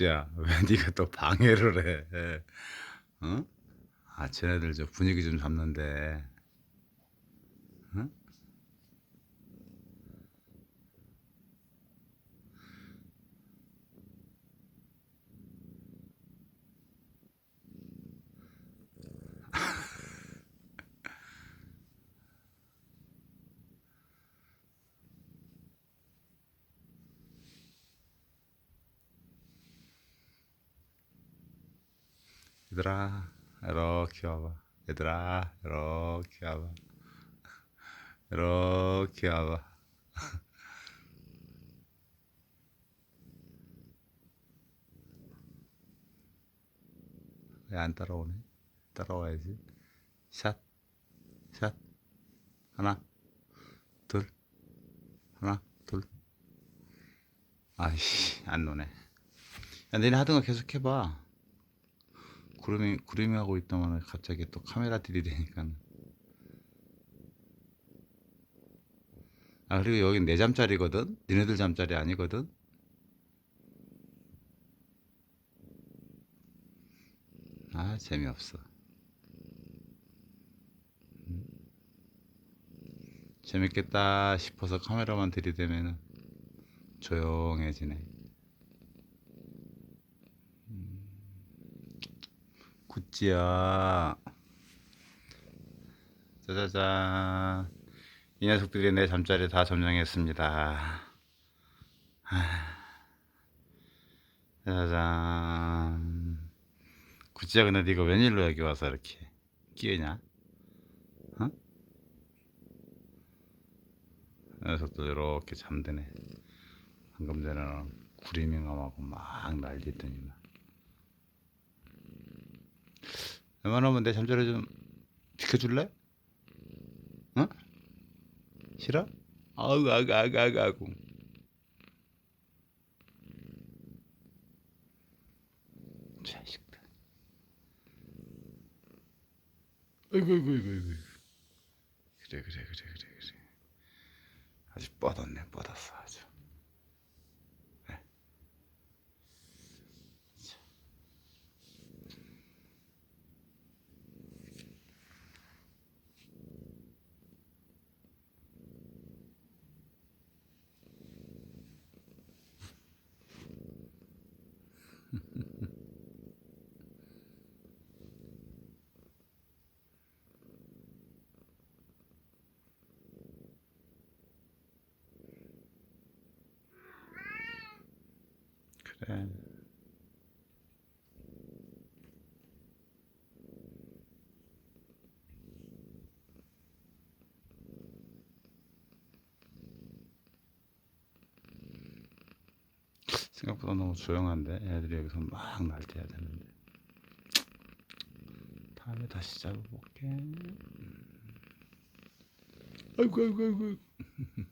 구찌야 왜 네가 또 방해를 해? 어? 아 쟤네들 저 분위기 좀 잡는데. 얘들아 이렇게 와봐. 얘들아 이렇게 와봐. 이렇게 와봐. 왜 안 따라오네? 따라와야지. 샷 샷. 하나 둘. 하나 둘. 아이씨 안 노네. 야 너네 하던 거 계속 해봐 구름이 구름이 하고 있다만 갑자기 또 카메라 들이대니까. 아 그리고 여긴 내 잠자리거든? 니네들 잠자리 아니거든? 아 재미없어. 음. 재밌겠다 싶어서 카메라만 들이대면은 조용해지네 굿지야. 짜자잔. 이 녀석들이 내 잠자리 다 점령했습니다. 하. 짜자잔. 굿지야 근데 네가 웬일로 여기 와서 이렇게 끼우냐? 어? 이 녀석들 이렇게 잠드네. 방금 전에는 구리밍함하고 막 난리더니만 웬만하면 내 잠자리 좀 지켜줄래? 어? 싫어? 아우 아가 아가 아고 자식들 아이고 아이고 아이고 아이고 그래 그래 그래 그래 그래 아주 뻗었네 뻗었어 아주 그래. 생각보다 너무 조용한데 애들이 여기서 막 날뛰어야 되는데. 다음에 다시 잡아볼게. 아이고 아이고 아이고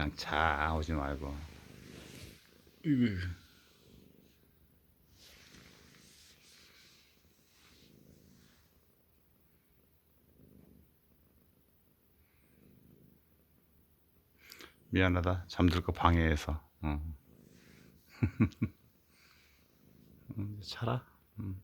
그냥 자 오지 말고. 미안하다. 잠들 거 방해해서. 어. 음, 자라? 음.